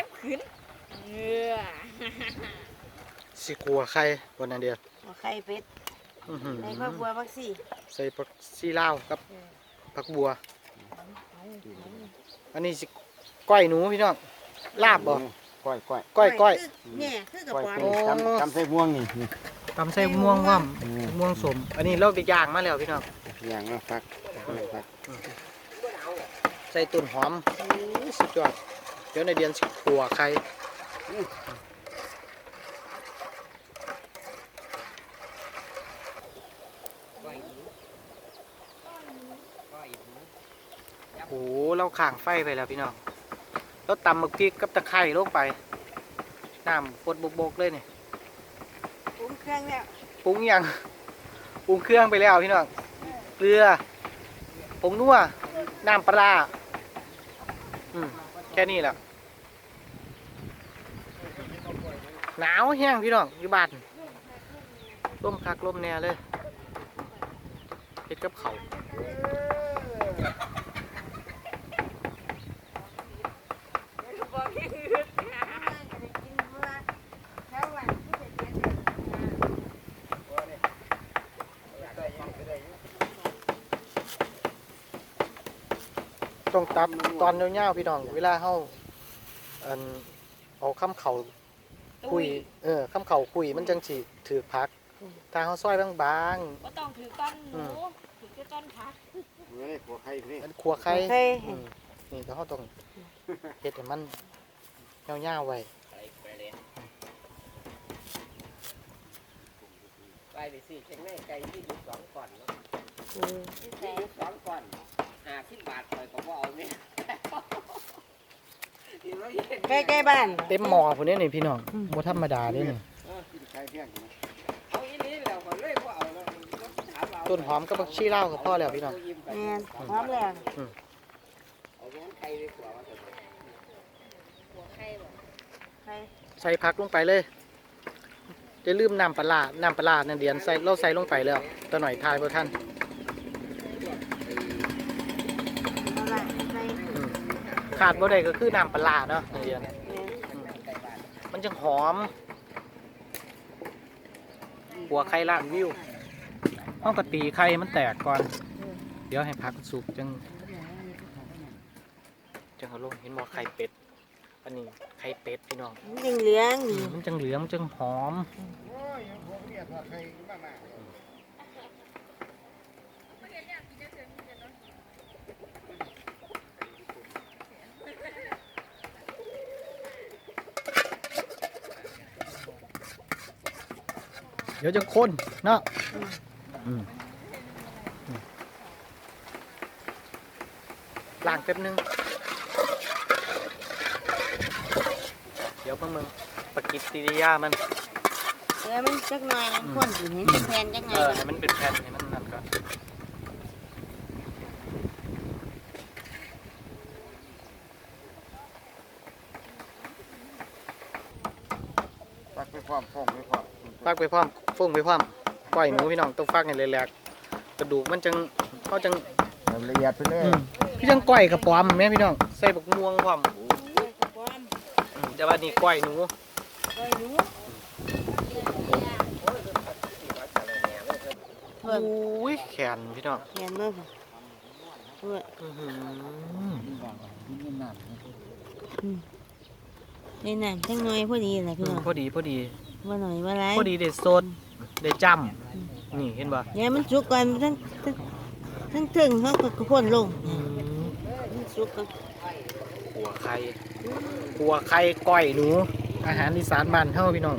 เนี่ยเก็บขึ้นเออสิกลัวใครวันนั้นเดียวเอาไข่เป็ดอื้อหือในข้าวบัวบักซี่ใส่ผักซีลาวกับผักบัว อันนี้สิก้อยหนูพี่น้องลาบบ่ก้อยก้อยก้อยก้อยคือเนี่ยคือกระก้อยป๋องเป็นจำจำใส่ม่วงนี่นี่ตำใส่ม่วงว่อืมำม่วงสม อันนี้เราไปย่างมาแล้วพี่น้องอย่างละฟักฟักใส่ต้นหอมอู้สุดยอด เดี๋ยวในเดือนสิขัวใครโอ้โหเราข่างไฟไปแล้วพี่น้องแล้วตำหมึกพริกกับตะไคร้ลงไปน้ำปดบกๆเลยนี่ปรุงเครื่องแล้วปรุงยังปรุงเครื่องไปแล้วพี่น้องเกลือผงนัวน้ำปลาร้าอืมแค่นี้แหละ หนาวแห้งพี่น้องอยู่บ้านร่มคักร่มแน่เลยเฮ็ดกับเขาต้องตับตอนยาๆพี่น้อง เวลาเฮาเอาข้ามเขา คุย เออข้ามเขาคุยมันจังสิถือพักถ้าเฮาซอยบางก็ต้องถือก้อนหนูถือแค่ก้อนผักเฮ้ยหัวไข่นี่ๆมันขัวไข่ไข่อืมนี่ก็เขาต้องเฮ็ดให้มันยาวๆไว้ไปไปซื้อเชียงแม่ไก่ที่อยู่สองก่อนเนาะอืมที่อยู่สองก่อนห้าสิบบาทคอยก็บ่เอาเนี่ยที่ว่าเย็น ใกล้ใกล้ๆบ้าน เต็มหม้อพุ่นนี้นี่พี่น้องอืมบ่ธรรมดาเด้นี่กินไข่เพียงนะเอาอีนี้แล้วก็เลยบ่เอาแล้วถามเอาต้นหอมกับผักชีลาวก็พอแล้วพี่น้องแม่นพร้อมแล้วเอาเงินไข่ดีกว่าว่าจะหัวไข่บ่ไข่ใส่ผักลงไปเลยจะลืมน้ำปลาร้าน้ำปลาร้านั่นเดียนใส่เราใส่ลงไปแล้วตะหน่อยทายบ่ทันเอาละไข่ อืม ขาดบ่ได้ก็คือน้ำปลาร้าเนาะนั่นเดียนแม่นมันจังหอม หัวไข่ล้านวิวเฮาก็ตีไข่ให้มันแตกก่อน เดี๋ยวให้ผักมันสุกจัง จังเอาลงเห็นบ่ไข่เป็ด อันนี้ไข่เป็ดพี่น้อง มันยังเหลืองอืนี่มมันจังเหลืองมันจังหอม โอ้ยหัวเมียทอดไข่มาก เดี๋ยวจะข้นเนาะอืมอืมล้างแป๊บนึง เดี๋ยวเพิ่งมึงปฏิกิริยามันเดี๋ยวมันจักหน่อยมันข้นสิเห็นเป็นแผ่นจักหน่เออยอให้มันเป็นแผ่นให้มันนั่นก่อนฟักไปพร้อมฟองไปพร้อมฟักไปพร้อม ฟุ้งไปพร้อมปล่อยหมูพี่น้องต้องฟักให้แหลกๆกระดูกมันจังเขาจังละเอียดไปเลยอืมพี่จังก้อยกระป๋อมแม่พี่น้องใส่บักม่วงพร้อมพร้อมอืมแต่ว่านี่ก้อยหนูไข่หนูโอ้ยแขนพี่น้องแม่นเบิ่งเพื่ออื้อหือในน้ำจักหน่อยพอดีแหละพี่อืมน้องพอดีพอดี ว่าหน่อยว่าไรพอดีเด็ดสด เด็ดจ้ำนี่เห็นบ่เดี๋ยวมันสุกก่อนทั้งทั้งทั้งถึงเขาก็พ่นลงอืมมันสุกก่อนขัวไข่ขัวไข่ก้อยหนู อาหารอีสานบ้านเฮาพี่น้อง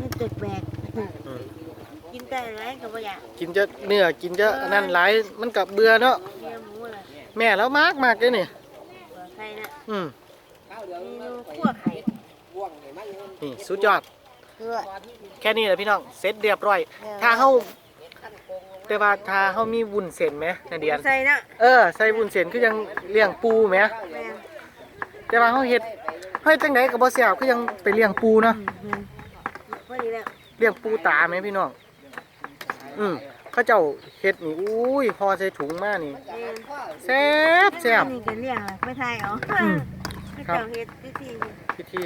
มันแปลกอืมๆกินได้ไรก็บ่อยากกินจะเนื้อกินจะอันนั้นหลายมันกับเบื่อเนาะเนื้อหมูล่ะแม่แล้วมากมากเลยนี่หัวไข่นะอืมข้าวเดี๋ยวเมมันนูไปคั่วไข่บ่วงให้มันเงินนี่สุดยอด เพื่อแค่นี้แหละพี่น้องเสร็จเรียบร้อย ถ้าเฮาแต่ว่าถ้าเฮามีวุ้นเส้นไหมนาเดียนใส่นะเออใส่วุ้นเส้นคือยังเลี้ยงปูไหมแม่นแต่ว่าเฮาเฮ็ดเฮ็ดจังไดก็บ่แซ่บคือยังไปเลี้ยงปูเนาะอืมแม่นพอดีแล้วเลี้ยงปูตาไหมพี่น้อง อืมเขาเจ้าเฮ็ดนี่อุ้ยห่อใส่ถุงมานี่แม่นแซ่บแซ่บ นี่ก็เลี้ยงล่ะไม่ทายเอาอืมเจ้าเฮ็ดพิธีพิธี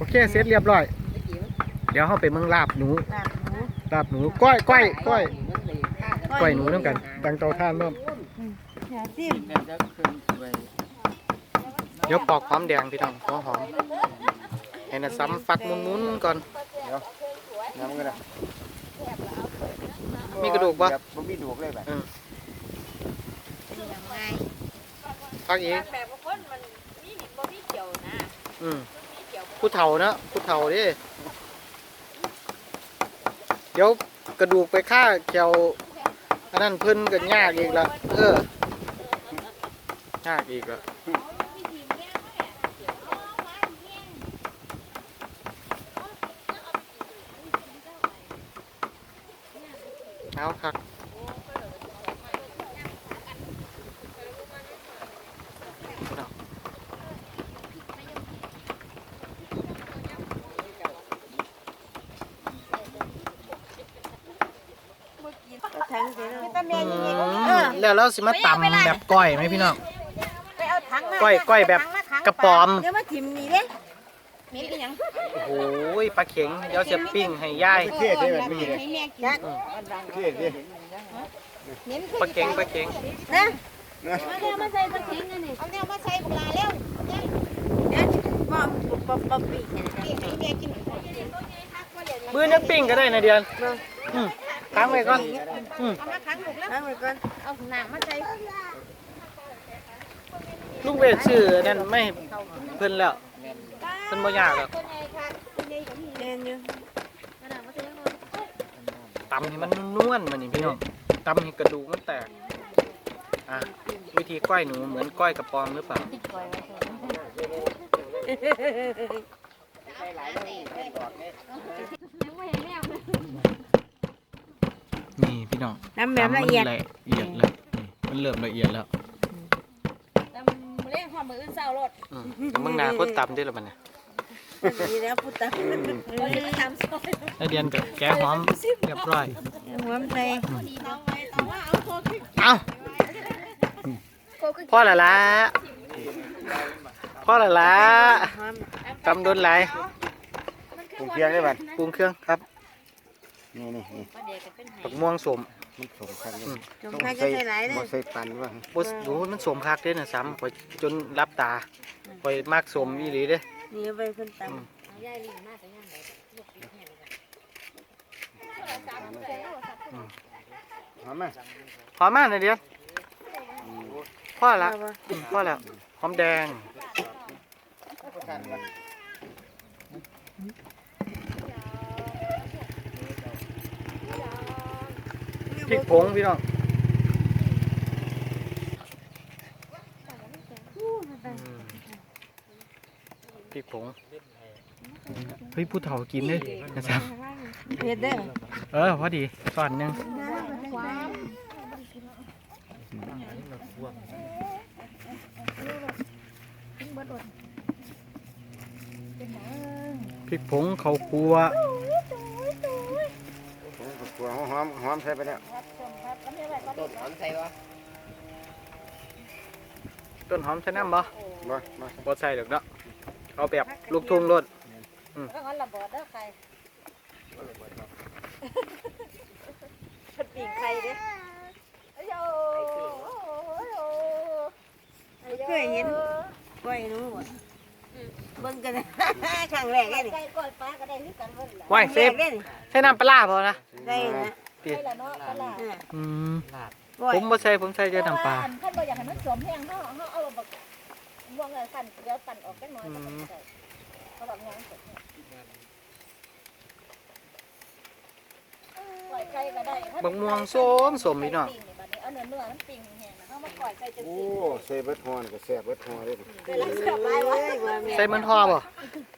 โอเคเสร็จเรียบร้อย เดี๋ยวเราไปเมืองลาบหนูลาบหมูลาบหนูก้อยก้อยก้อยก้อยหนูน้ำกันดังเตาท่านเริ่มอย่าซิมเนี่ยจะขึ้นไปเดี๋ยวปอกความแดงพี่น้องหัวหอมให้น่ะซ้ำฟักมุนๆก่อนน้ำกันนะมีกระดูกปะบ่มีกระดูกเลยแบบอย่างไรฟักอีกแบบบางคนมันมีหินบ่มีเกี่ยวนะอืมมีเกี่ยว ผู้เฒ่านะผู้เฒ่าเดิเดี๋ยวกระดูกไปฆ่าเกี่ยวอันนั้นเพิ่นก็ยากอีกละเออยากอีกละเอาครับอืม แล้วเราสิมาตำแบบก้อยไหมพี่น้อง ไปเอาถังมาก้อยก้อยแบบกระป๋อม เดี๋ยวมาถิ่มนี่เด้มีอีหยังโอ้โหปลาเข็งเดี๋ยวจะปิ้งให้ย่ายเทศได้แบบนี้เลยให้แม่กินเทศดิเน้นปลาเข็งปลาเข็งนะมาเดี๋ยวมาใส่ตะเคียนนี่เอาแนวมาใส่บุลาแล้วเดี๋ยวบ่บ่บ่ปีกเนี่ยให้แม่กิน มือนักปิ้งก็ได้นะเดือนอืมค้างไว้ก่อนอืมเอามาขังลูกแล้วล้างไว้ก่อนเอาน้ำมาใส่ลูกเวทชื่อนั่นไม่เพิ่นแล้วเพิ่นบ่ยากหรอกตัวใหญ่ค่ะตัวใหญ่กว่านี้เรียนอยู่เอาน้ำมาใส่ยังไงตำให้มันนวลๆมานี่พี่น้องตำให้กระดูกมันแตกอะวิธีก้อยหนูเหมือนก้อยกระปอมหรือเปล่า นี่พี่น้องน้ำแบบละเอียดตำมันละเอียดเลยนี่มันเริ่มละเอียดแล้วแต่มือเล่นความมืออื่นเศร้ารถอืมแต่มึงนาคนตำได้หรือมันเนี่ยดีแล้วพุทธะเราจะทำซอยแล้วเดียนกับแกะหอมเรียบร้อย หัวมันใส่เอาไว้แต่ว่าเอาโคขึ้นเอ้าโคขึ้นพ่อละละพ่อละละหอมตำโดนไหลายป รุงเคียงได้แบบปรุงเครื่องครับ นี่นี่นี่ประเดี๋ยวก็เป็นไหผักม่วงสมมันสมคัญเลยจงใส่จะใส่หลายเลยบ่ใส่ปันว่าบโอ้มันสมคักเด้อน่ะซ้ำข่อยจนรับตาข่อยมักสมอีหลีเด้อ นี่เอาไปเพิ่นตอืม ยายลิงมากแต่ยังไงลูกปีแห้งเลยหอมไหมพอมากนะเดียวพ่อำละเอาบ่อืมพ่อแล้วหอมแดง พริกผงพี่น้องอืมพริกผงเฮ้ยผู้เฒ่ากินเลยนะครับเฮ็ดเด้อเออพอดีสอนหนึงพริกผงเขาวคั่วตัวหอมหอมใส่ไปแล้ว ต้นหอมใส่บ่ต้นหอมใส่น้ำบ่บ่มาบ่ใส่ดอกเนาะเอาแบบลูกทุ่งรสแล้วก็ระเบิดเด้อใครปิ่งใครเด้โอ้ยเคยเห็นก้อยหนูบ่เบิ่งกันนะครั้งแรกเลยนี่ไก่ก้อยปลาก็ได้คือกันเบิ่นล่ะว่ายเซฟครั้งแรกเลยนี่ใส่น้ำปลาร้าพอนะได้นะ ติไก่ละเนาะปลาอ่าอืมก้อยผมบ่ใส่ผมใส่แต่น้ำปลา ท่านบ่อยากให้มันสวมแห้งเฮาเฮาเอาบักม่วงเลยสั่นเดี๋ยวสั่นออกจักหน่อยก็ต้องใส่เขาแบบยังปล่อยไก่ก็ได้บักม่วงสมสมพี่น้องเอาเนื้อเนื้อมันปิ้งแห้งนะเฮามาปล่อยไก่จังโอ้ซี่ใส่เบิดหอนก็แซ่บเบิดหอเลยเวลาเสียบหลายวะเอ้ยว่าแม่ใส่มันห่อบ่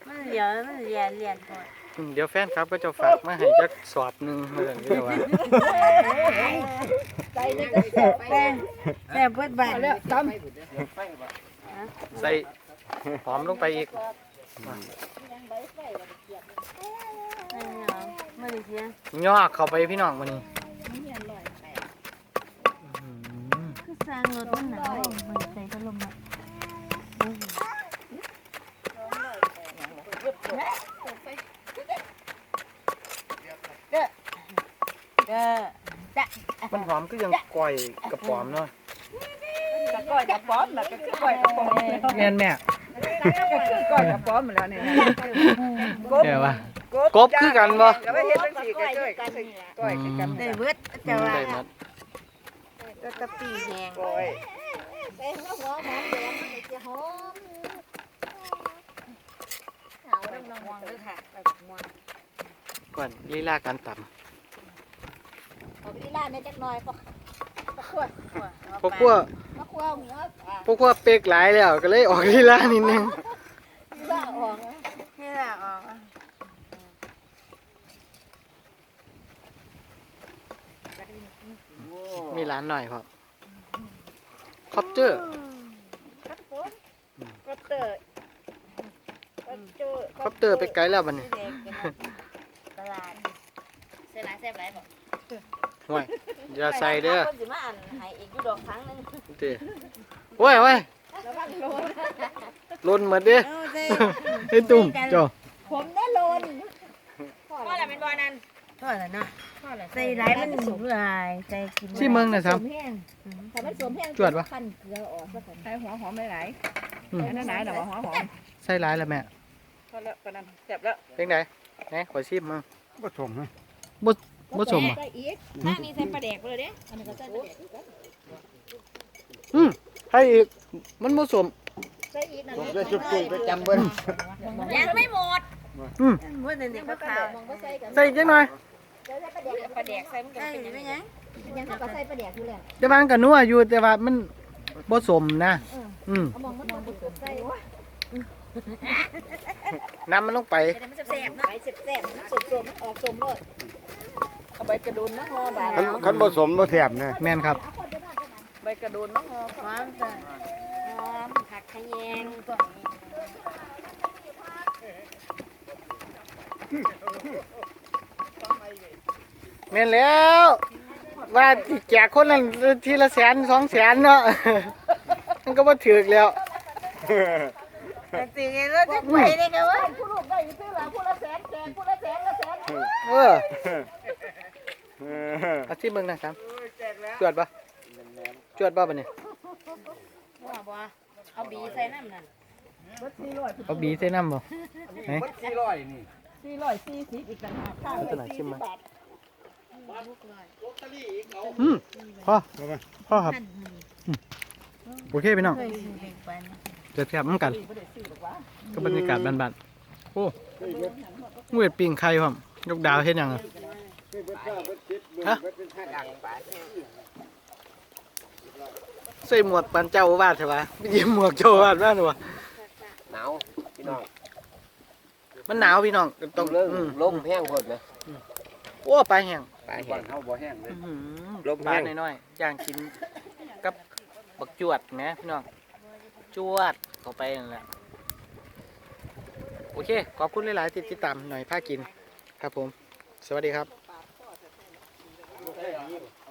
มันเดี๋ยวมันเรียนเรียนก่อนอืม เดี๋ยวแฟนครับก็จะฝากมาให้จักสอบหนึงเมื่อนี้ว่าไก่นี่ก็เสียบไปแต่แต่เบิดบ้านแล้วตใส่หอมลงไปอีกยังใบไฟบ่ได้เกียบไม่ได้เสียงย่อเข้าไปพี่น้องมื้อนี้เฮียนลอยแตกอืมคือคือสร้างรถมันหนาวมันใจพัดลมอะ เออมันหอมก็ยังก้อยกระป๋อมเนาะตะก้อยกระป๋อมน่ะก็คือก้อยกระป๋อมแม่นแม่ก็คือก้อยกระป๋อมแล้วนี่เดี๋ยวว่ากบคือกันบ่ก็ไม่เห็นจังซี่ก็ก้อยกันก้อยกันได้เบิดจะว่าได้หมดก็ตะปีแหงก้อยใส่หัวหอมหอมแดงมันจะหอมหาวน้ำนองม่วงด้วยค่ะไปม่วงก่อนลีลาการตำเอา ไปที่ร้านเนี่ยจักหน่อยปะปะขวดพวกพวกมะขวดหัวอะพวกพวกเป๊กหลายแล้วก็เลยออกลีลานิดนึงที่ว่าออกนะนี่แหละออกอะมีร้านหน่อยพอคอปเตอร์ครับผมก็เตอร์ก็เจอคอปเตอร์ไปไกลแล้วบัดนี้เด็กตลาดเสียหลายเสียหลายบ่ ห่วยอย่าใส่เด้อคนสิมาอ่านให้อีกอยู่ดอกครั้งนึงเด้อโอ้ยโอ้ยแล้วก็โลนลนหมดเด้อเอาใจไอ้ตุ่มเจ้าผมได้โลนพ่อว่าอะไรเป็นบ่อนั้นพ่อแล้วเนาะพ่ออะไรใจร้ายมันหนุลายใจกินที่เมืองน่ะครับสวมแห้งถ้ามันสวมแห้งจวดปะขั้นเกลือออกซะก่อนใส่หัวหอมหลายอืมๆอันนั้นไหนดอกหัวหอมใส่ร้ายแล้วแม่พอแล้วปานนั้นแซ่บแล้วเป็นไงไหนขอชิมมาบ่ชมนะบ่ สมอะใส่อีกหน้ามีใส่ปลาแดกเลยเด้อันนี้ก็ใส่ปลาแดกอีกนะอืมให้อีกมันบ่สมใส่อีกนั่นผมจะจุดจุดไปจำเบิ้ลยังไม่หมดอืมเมื่อเด็กก็ข่าวมองก็ใส่กันใส่อีกจังหน่อยใส่ปลาแดกปลาแดกใส่มันก็ได้เป็นไม่ยังยังยังเขาก็ใส่ปลาแดกอยู่แล้วแต่ว่ามันก็นัวอยู่แต่ว่ามันบ่สมนะอืมเอามองมันมองบุกใส่น้ำมันลงไปจะได้มันแซ่บๆเนาะไปเสร็จๆมันสมๆมันออกสมรส เอาใบกระดูนมะฮอบาดคันคันบ่สมบ่แซ่บนะแม่นครับ ใบกระดูนมะฮอหอมจ้ะหอมผักขะแยงแม่นแล้ว ว่าสิแจกคนละทีละแสนสองแสนเนาะ มันก็บ่ถูกแล้วแต่สิ่งนี้เราจะไปได้กันวะผู้ลูกได้ซื้อหลังผู้ละแสนแสนผู้ละแสนละแสน เออ เอาที่เบิ่งนะครับจวดปะจวดปะบัดนี้ว่าบ่เอาบีใส่น้ำนั่นเอาบีใส่น้ำบ่ไหนสี่ร้อยนี่สี่ร้อยสี่สิบอีกต่างหากข้างเอาตัวไหนชิมมาบาทอืมพ่อพ่อครับอืมโอเคพี่น้องเคยซื้อเด็กปันเดี๋ยวแถบน้ำกันก็บรรยากาศบ้านๆโอ้เวทปิ่งไข่พร้อมยกดาวเฮ็ดหยังอะ ฮะใส่หมวกปันเจ้าอาวาดใช่ปะไม่ยิมหมวกเจ้าอาวาดบ้านหรอวะหนาวพี่น้องมันหนาวพี่น้องต้องเรื่องอืมลมแห้งพดไหมโอ้ปลาแห้งปลาแห้งเฮาบ่แห้งเลย อื้อหือลมปลาแห้งน้อยๆย่างกินกับบักจวดแหมพี่น้องจวดเข้าไปนั่นแหละโอเค ขอบคุณหลายๆที่ติดตามหน่อยพากิน ครับผม สวัสดีครับ Ya, yang.